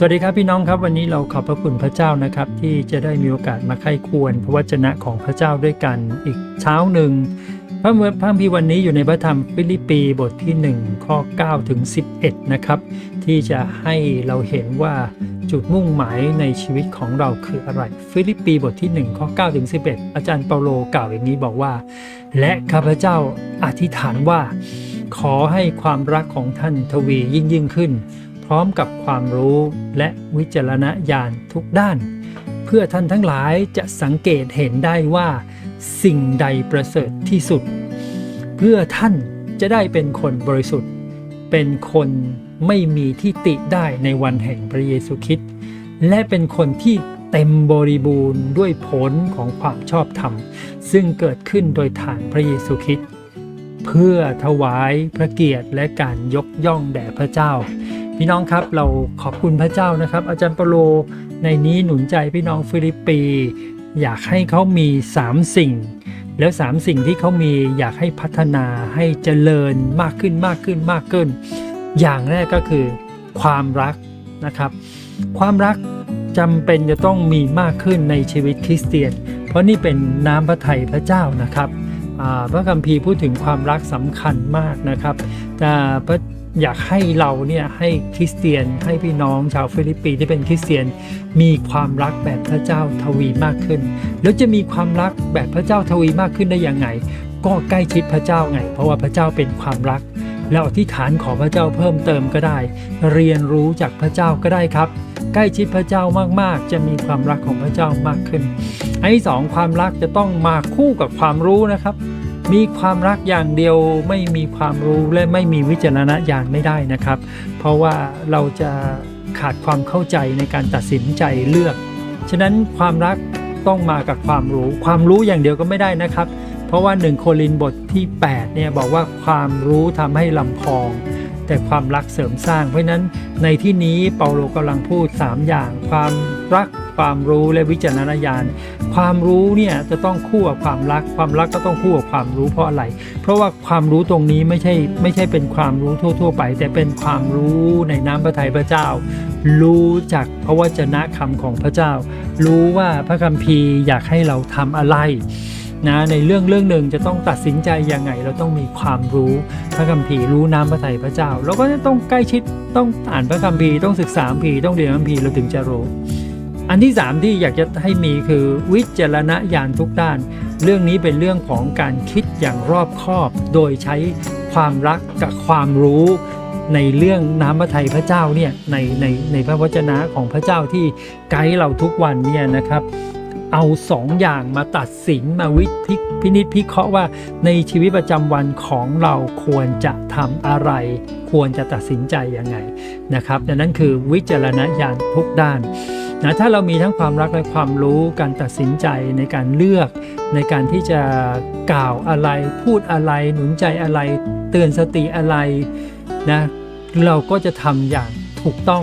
สวัสดีครับพี่น้องครับวันนี้เราขอบพระคุณพระเจ้านะครับ ที่จะได้มีโอกาสมาไข้ควรพระวจนะของพระเจ้าด้วยกันอีกเช้าหนึ่งพระพระคัมภีร์วันนี้อยู่ในพระธรรมฟิลิปปีบทที่ 1 ข้อ 9 ถึง 11 นะครับ ที่จะให้เราเห็นว่าจุดมุ่งหมายในชีวิตของเราคืออะไร ฟิลิปปีบทที่ 1 ข้อ 9 ถึง 11 อาจารย์เปาโลกล่าวอย่างนี้บอกว่า และข้าพเจ้าอธิษฐานว่า ขอให้ความรักของท่านทวียิ่งยิ่งขึ้น พร้อมกับความรู้และวิจารณญาณทุกด้าน เพื่อท่านทั้งหลายจะสังเกตเห็นได้ว่า สิ่งใดประเสริฐที่สุด เพื่อท่านจะได้เป็นคนบริสุทธิ์ เป็นคนไม่มีที่ติได้ในวันแห่งพระเยซูคริสต์และเป็นคนที่เต็มบริบูรณ์ด้วยผลของความชอบธรรม ซึ่งเกิดขึ้นโดยฐานพระเยซูคริสต์เพื่อถวายพระเกียรติและการยกย่องแด่พระเจ้า พี่น้องครับเราขอบคุณพระเจ้านะครับ อาจารย์เปโลในนี้หนุนใจพี่น้องฟิลิปปี อยากให้เขามี 3 สิ่ง แล้ว 3 สิ่งที่เขามีอยากให้พัฒนาให้เจริญมากขึ้นมากขึ้นมากขึ้น อย่างแรกก็คือความรักนะครับ ความรักจำเป็นจะต้องมีมากขึ้นในชีวิตคริสเตียน เพราะนี่เป็นน้ำพระทัยพระเจ้านะครับพระคัมภีร์พูดถึงความรักสำคัญมากนะครับแต่พระ อยากให้เราเนี่ยให้คริสเตียนให้พี่น้องชาวฟิลิปปีที่เป็นคริสเตียนมีความรักแบบพระเจ้าทวีมากขึ้น แล้วจะมีความรักแบบพระเจ้าทวีมากขึ้นได้ยังไง ก็ใกล้ชิดพระเจ้าไง เพราะว่าพระเจ้าเป็นความรักแล้วอธิษฐานขอพระเจ้าเพิ่มเติมก็ได้ เรียนรู้จากพระเจ้าก็ได้ครับ ใกล้ชิดพระเจ้ามากๆ จะมีความรักของพระเจ้ามากขึ้น อันที่สองความรักจะต้องมาคู่กับความรู้นะครับ มีความรักอย่างเดียวไม่มีความรู้และไม่มีวิจารณญาณไม่ได้นะครับ เพราะว่าเราจะขาดความเข้าใจในการตัดสินใจเลือก ฉะนั้นความรักต้องมากับความรู้ ความรู้อย่างเดียวก็ไม่ได้นะครับ เพราะว่า 1 โครินบทที่8เนี่ยบอกว่าความรู้ทำให้ลำพอง แต่ความรักเสริมสร้าง เพราะนั้นในที่นี้เปาโลกำลังพูด 3 อย่าง ความรักความรู้และวิจารณญาณ ความรู้เนี่ยจะต้องคู่กับความรัก ความรักก็ต้องคู่กับความรู้เพราะอะไร เพราะว่าความรู้ตรงนี้ไม่ใช่ไม่ใช่เป็นความรู้ทั่ว ๆ ไป แต่เป็นความรู้ในน้ำพระทัยพระเจ้า รู้จากพระวจนะคำของพระเจ้า รู้ว่าพระคัมภีร์อยากให้เราทำอะไร นะในเรื่องเรื่องหนึ่งจะต้องตัดสินใจยังไง เราต้องมีความรู้พระคัมภีร์รู้น้ำพระทัยพระเจ้าเราก็จะต้องใกล้ชิดต้องอ่านพระคัมภีร์ต้องศึกษาพีต้องเรียนพระคัมภีร์เราถึงจะรู้อันที่ 3 ที่อยากจะให้มีคือวิจารณญาณทุกด้าน เรื่องนี้เป็นเรื่องของการคิดอย่างรอบคอบ โดยใช้ความรักกับความรู้ในเรื่องน้ำพระทัยพระเจ้าเนี่ยในในในพระวจนะของพระเจ้าที่ไกด์เราทุกวันเนี่ยนะครับ เอาสองอย่างมาตัดสินมาวิพิพินิจพิเคราะห์ว่าในชีวิตประจำวันของเราควรจะทำอะไร ควรจะตัดสินใจยังไงนะครับดังนั้นคือวิจารณญาณทุกด้านนะถ้าเรามีทั้งความรักและความรู้การตัดสินใจในการเลือก ในการที่จะกล่าวอะไรพูดอะไร หนุนใจอะไร เตือนสติอะไรนะเราก็จะทำอย่างถูกต้อง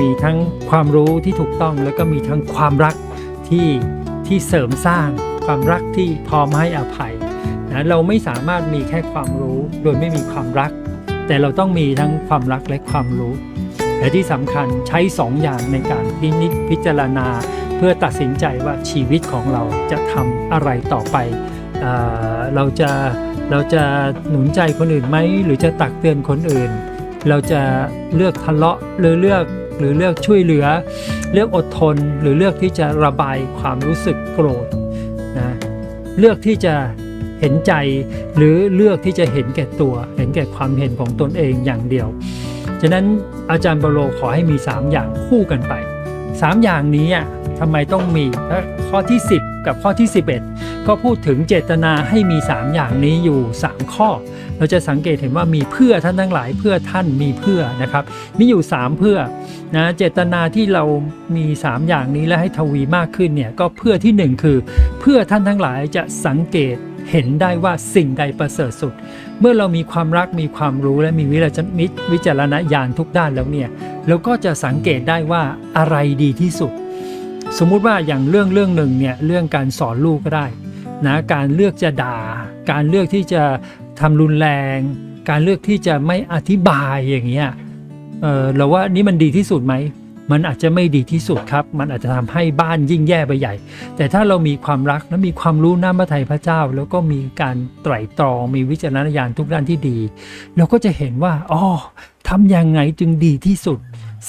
มีทั้งความรู้ที่ถูกต้องแล้วก็มีทั้งความรัก ที่ที่เสริมสร้างความรักที่พร้อมให้อภัยนะเราไม่สามารถมีแค่ความรู้โดยไม่มีความรัก แต่เราต้องมีทั้งความรักและความรู้ และที่สำคัญใช้สองอย่างในการพินิจพิจารณา เพื่อตัดสินใจว่าชีวิตของเราจะทำอะไรต่อไปเอเราจะเราจะหนุนใจคนอื่นไหมหรือจะตักเตือนคนอื่น เราจะเลือกทะเลาะหรือเลือก หรือเลือกช่วยเหลือ เลือกอดทนหรือเลือกที่จะระบายความรู้สึกโกรธนะเลือกที่จะเห็นใจหรือเลือกที่จะเห็นแก่ตัว เห็นแก่ความเห็นของตนเองอย่างเดียว ฉะนั้นอาจารย์เปาโลขอให้มี 3 อย่างคู่กันไป 3 อย่างนี้ทำไมต้องมีและข้อที่ 10 กับข้อที่ 11 ก็พูดถึงเจตนาให้มี 3 อย่างนี้อยู่ 3 ข้อ เราจะสังเกตเห็นว่ามีเพื่อท่านทั้งหลายเพื่อท่านมีเพื่อนะครับมีอยู่ 3 เพื่อนะเจตนาที่เรามี 3 อย่างนี้และให้ทวีมากขึ้นเนี่ยก็เพื่อทีหนึ่1 คือ เพื่อท่านทั้งหลายจะสังเกตเห็นได้ว่าสิ่งใดประเสริฐสุด เมื่อเรามีความรักมีความรู้และมีวิจารณวิจารณญาณทุกด้านแล้วเนี่ยเราก็จะสังเกตได้ว่าอะไรดีที่สุด สมมุติว่าอย่างเรื่องเรื่องหนึ่งเนี่ยเรื่องการสอนลูกก็ได้ นะการเลือกจะด่า การเลือกที่จะทำรุนแรง การเลือกที่จะไม่อธิบายอย่างเงี้ยเออเราว่านี่มันดีที่สุดไหมมันอาจจะไม่ดีที่สุดครับ มันอาจจะทำให้บ้านยิ่งแย่ไปใหญ่ แต่ถ้าเรามีความรักและมีความรู้น้ำพระทัยพระเจ้า แล้วก็มีการไตร่ตรอง มีวิจารณญาณทุกด้านที่ดี เราก็จะเห็นว่าอ๋อทำยังไงจึงดีที่สุด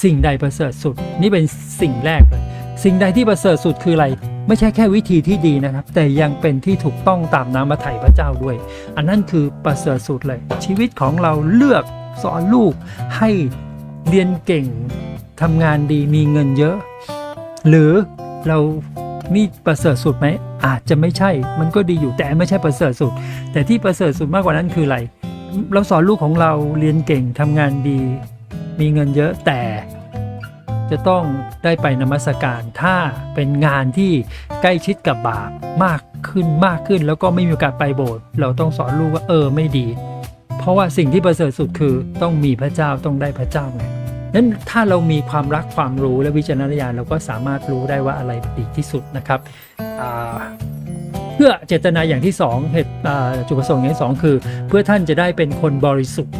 สิ่งใดประเสริฐสุด นี่เป็นสิ่งแรกเลย สิ่งใดที่ประเสริฐสุดคืออะไร ไม่ใช่แค่วิธีที่ดีนะครับ แต่ยังเป็นที่ถูกต้องตามน้ำพระทัยพระเจ้าด้วย อันนั้นคือประเสริฐสุดเลย ชีวิตของเราเลือกสอนลูกให้เรียนเก่งทำงานดีมีเงินเยอะ หรือเรานี่ประเสริฐสุดไหมอาจจะไม่ใช่ มันก็ดีอยู่แต่ไม่ใช่ประเสริฐสุด แต่ที่ประเสริฐสุดมากกว่านั้นคืออะไร เราสอนลูกของเราเรียนเก่งทำงานดี มีเงินเยอะแต่ จะต้องได้ไปนมัสการถ้าเป็นงานที่ใกล้ชิดกับบาปมากขึ้นมากขึ้น แล้วก็ไม่มีโอกาสไปโบสถ์เราต้องสอนลูกว่าเออไม่ดี เพราะว่าสิ่งที่ประเสริฐสุดคือต้องมีพระเจ้าต้องได้พระเจ้าไงนั้นถ้าเรามีความรักความรู้และวิจารณญาณเราก็สามารถรู้ได้ว่าอะไรดีที่สุดนะครับเพื่อเจตนาอย่างที่สองเหตุจุดประสงค์อย่างที่สองคือ เพื่อท่านจะได้เป็นคนบริสุทธิ์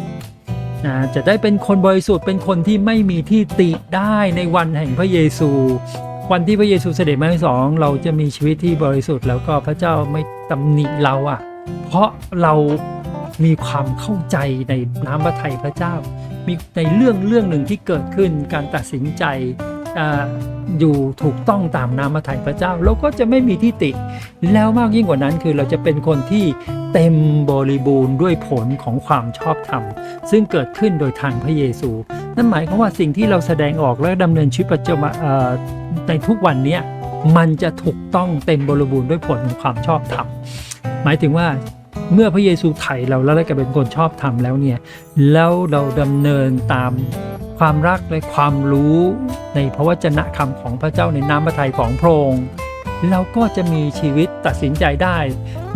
จะได้เป็นคนบริสุทธิ์เป็นคนที่ไม่มีที่ติได้ในวันแห่งพระเยซู วันที่พระเยซูเสด็จมาที่สองเราจะมีชีวิตที่บริสุทธิ์แล้วก็พระเจ้าไม่ตำหนิเราอะ่ะ เพราะเรามีความเข้าใจในน้ำพระทัยพระเจ้า มีในเรื่องเรื่องหนึ่งที่เกิดขึ้นการตัดสินใจ อยู่ถูกต้องตามน้ำพระทัยพระเจ้าเราก็จะไม่มีที่ติ แล้วมากยิ่งกว่านั้นคือเราจะเป็นคนที่เต็มบริบูรณ์ด้วยผลของความชอบธรรม ซึ่งเกิดขึ้นโดยทางพระเยซู นั่นหมายความว่าสิ่งที่เราแสดงออกและดำเนินชีวิตประจำในทุกวันนี้มันจะถูกต้องเต็มบริบูรณ์ด้วยผลของความชอบธรรมหมายถึงว่าเมื่อพระเยซูไถ่เราแล้วได้กลายเป็นคนชอบธรรมแล้วเนี่ยแล้วเราดำเนินตามความรักและความรู้ ในพระวจนะคำของพระเจ้าในน้ำพระทัยของพระองค์เราก็จะมีชีวิตตัดสินใจได้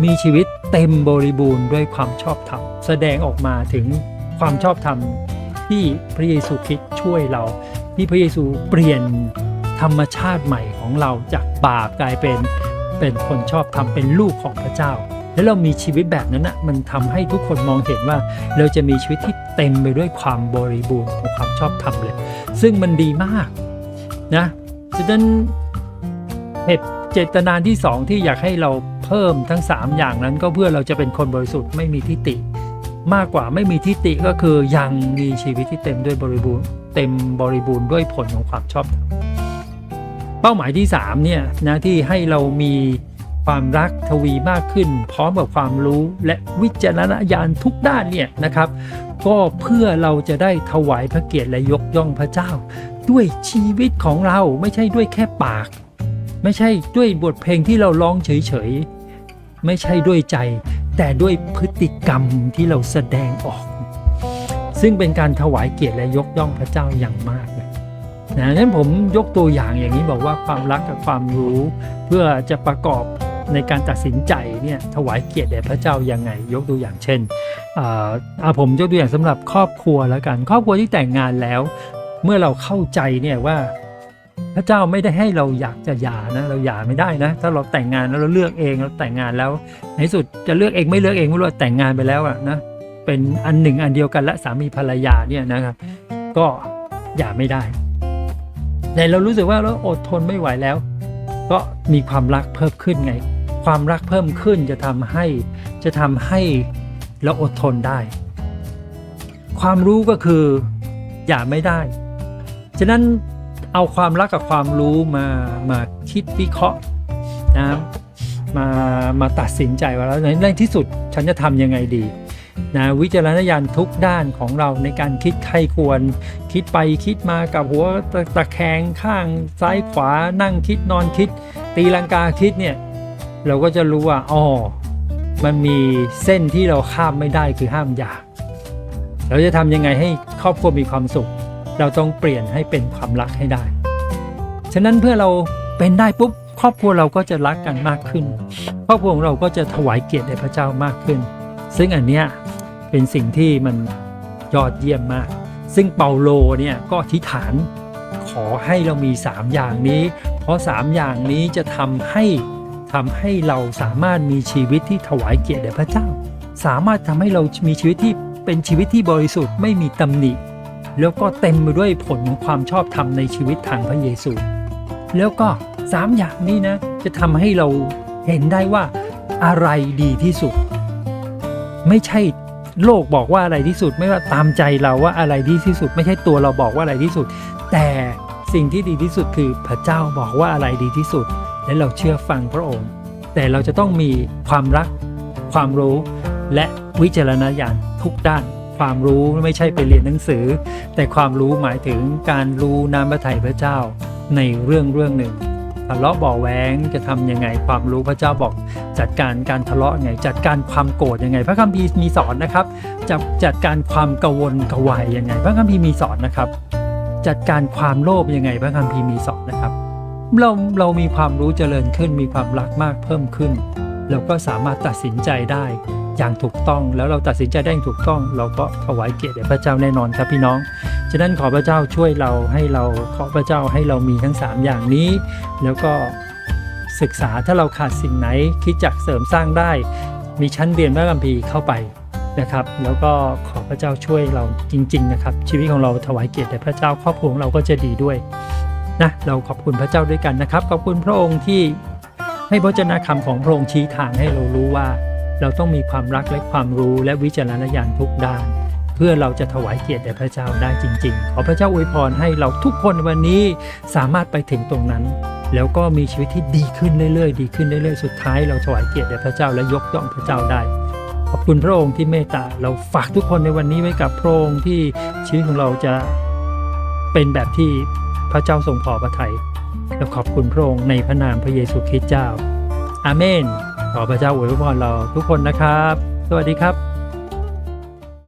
มีชีวิตเต็มบริบูรณ์ด้วยความชอบธรรม แสดงออกมาถึงความชอบธรรมที่พระเยซูคริสต์ช่วยเรา ที่พระเยซูเปลี่ยนธรรมชาติใหม่ของเราจากบาปกลายเป็นเป็นคนชอบธรรมเป็นลูกของพระเจ้า แล้วเรามีชีวิตแบบนั้นนะมันทำให้ทุกคนมองเห็นว่า เราจะมีชีวิตที่เต็มไปด้วยความบริบูรณ์ของความชอบธรรมเลย ซึ่งมันดีมาก นะฉะนั้นเหตุเจตนาที่สองที่อยากให้เราเพิ่มทั้ง 3 อย่างนั้นก็เพื่อเราจะเป็นคนบริสุทธิ์ไม่มีทิฏฐิมากกว่าไม่มีทิฏฐิก็คือยังมีชีวิตที่เต็มด้วยบริบูรณ์ เต็มบริบูรณ์ด้วยผลของความชอบธรรมเป้าหมายที่3เนี่ยนะที่ให้เรามีความรักทวีมากขึ้น พร้อมกับความรู้และวิจารณญาณทุกด้านเนี่ยนะครับ ก็เพื่อเราจะได้ถวายพระเกียรติและยกย่องพระเจ้า ด้วยชีวิตของเราไม่ใช่ด้วยแค่ปาก ไม่ใช่ด้วยบทเพลงที่เราร้องเฉยๆ ไม่ใช่ด้วยใจ แต่ด้วยพฤติกรรมที่เราแสดงออก ซึ่งเป็นการถวายเกียรติและยกย่องพระเจ้าอย่างมากเลยนะนั้นผมยกตัวอย่างอย่างนี้บอกว่าความรักกับความรู้ เพื่อจะประกอบในการตัดสินใจเนี่ยถวายเกียรติแด่พระเจ้ายังไง ยกตัวอย่างเช่นอ่าอ่าผมยกตัวอย่างสำหรับครอบครัวแล้วกัน ครอบครัวที่แต่งงานแล้ว เมื่อเราเข้าใจเนี่ยว่าพระเจ้าไม่ได้ให้เราอยากจะหย่านะเราหย่าไม่ได้นะ ถ้าเราแต่งงานแล้วเราเลือกเองเราแต่งงานแล้วในสุดจะเลือกเองไม่เลือกเองไม่รู้ว่าแต่งงานไปแล้วอะนะเป็นอันหนึ่งอันเดียวกันและสามีภรรยาเนี่ยนะครับ ก็หย่าไม่ได้แต่เรารู้สึกว่าเราอดทนไม่ไหวแล้ว ก็มีความรักเพิ่มขึ้นไง ความรักเพิ่มขึ้นจะทำให้จะทำให้เราอดทนได้ ความรู้ก็คือหย่าไม่ได้ ฉะนั้นเอาความรักกับความรู้มามาคิดวิเคราะห์นะมามาตัดสินใจว่าแล้วในที่สุดฉันจะทำยังไงดีนะวิจารณญาณทุกด้านของเราในการคิดใครควร คิดไปคิดมากับหัวตะตะแคงข้างซ้ายขวานั่งคิดนอนคิด ตีลังกาคิดเนี่ยเราก็จะรู้ว่าอ๋อมันมีเส้นที่เราข้ามไม่ได้คือห้ามหย่าเราจะทำยังไงให้ครอบครัวมีความสุข เราต้องเปลี่ยนให้เป็นความรักให้ได้ ฉะนั้นเพื่อเราเป็นได้ปุ๊บครอบครัวเราก็จะรักกันมากขึ้น ครอบครัวของเราก็จะถวายเกียรติแด่พระเจ้ามากขึ้น ซึ่งอันเนี้ยเป็นสิ่งที่มันยอดเยี่ยมมาก ซึ่งเปาโลเนี่ยก็อธิษฐานขอให้เรามี 3 อย่างนี้ เพราะ 3 อย่างนี้จะทำให้ทำให้เราสามารถมีชีวิตที่ถวายเกียรติแด่พระเจ้า สามารถทำให้เรามีชีวิตที่เป็นชีวิตที่บริสุทธิ์ไม่มีตำหนิ แล้วก็เต็มไปด้วยผลของความชอบธรรมในชีวิตทางพระเยซู แล้วก็สามอย่างนี้นะ จะทำให้เราเห็นได้ว่าอะไรดีที่สุด ไม่ใช่โลกบอกว่าอะไรที่สุด ไม่ว่าตามใจเราว่าอะไรดีที่สุด ไม่ใช่ตัวเราบอกว่าอะไรที่สุด แต่สิ่งที่ดีที่สุดคือพระเจ้าบอกว่าอะไรดีที่สุด และเราเชื่อฟังพระองค์ แต่เราจะต้องมีความรัก ความรู้ และวิจารณญาณทุกด้าน ความรู้ไม่ใช่ไปเรียนหนังสือ แต่ความรู้หมายถึงการรู้น้ำพระทัยพระเจ้าในเรื่องเรื่องหนึ่งทะเลาะเบาะแหวงจะทำยังไงความรู้พระเจ้าบอก จัดการการทะเลาะยังไง จัดการความโกรธยังไง พระคัมภีร์มีสอนนะครับจะจัดการความกังวลกวายยังไง พระคัมภีร์มีสอนนะครับ จัดการความโลภยังไง พระคัมภีร์มีสอนนะครับ เราเรามีความรู้เจริญขึ้นมีความรักมากเพิ่มขึ้น เราก็สามารถตัดสินใจได้ อย่างถูกต้องแล้วเราตัดสินใจได้อย่างถูกต้อง เราก็ถวายเกียรติแด่พระเจ้าแน่นอนครับพี่น้อง ฉะนั้นขอพระเจ้าช่วยเราให้เราขอพระเจ้าให้เรามีทั้ง 3 อย่างนี้ แล้วก็ศึกษาถ้าเราขาดสิ่งไหนคิดจักเสริมสร้างได้ มีชั้นเรียนพระคัมภีร์เข้าไปนะครับ แล้วก็ขอพระเจ้าช่วยเราจริง ๆ นะครับ ชีวิตของเราถวายเกียรติแด่พระเจ้าครอบครัวของเราก็จะดีด้วยนะเราขอบคุณพระเจ้าด้วยกันนะครับ ขอบคุณพระองค์ที่ให้พระเจ้าคำของพระองค์ชี้ทางให้เรารู้ว่า เราต้องมีความรักและความรู้และวิจารณญาณทุกด้าน เพื่อเราจะถวายเกียรติแด่พระเจ้าได้จริง ๆ ขอพระเจ้าอวยพรให้เราทุกคนวันนี้สามารถไปถึงตรงนั้น แล้วก็มีชีวิตที่ดีขึ้นเรื่อยๆ ดีขึ้นเรื่อยๆ สุดท้ายเราถวายเกียรติแด่พระเจ้าและยกย่องพระเจ้าได้ขอบคุณพระองค์ที่เมตตาเราฝากทุกคนในวันนี้ไว้กับพระองค์ที่ชีวิตของเราจะเป็นแบบที่พระเจ้าทรงพอพระทัยและขอบคุณพระองค์ในพระนามพระเยซูคริสต์เจ้า อาเมน ขอพระเจ้าอวยพรเราทุกคนนะครับ สวัสดีครับ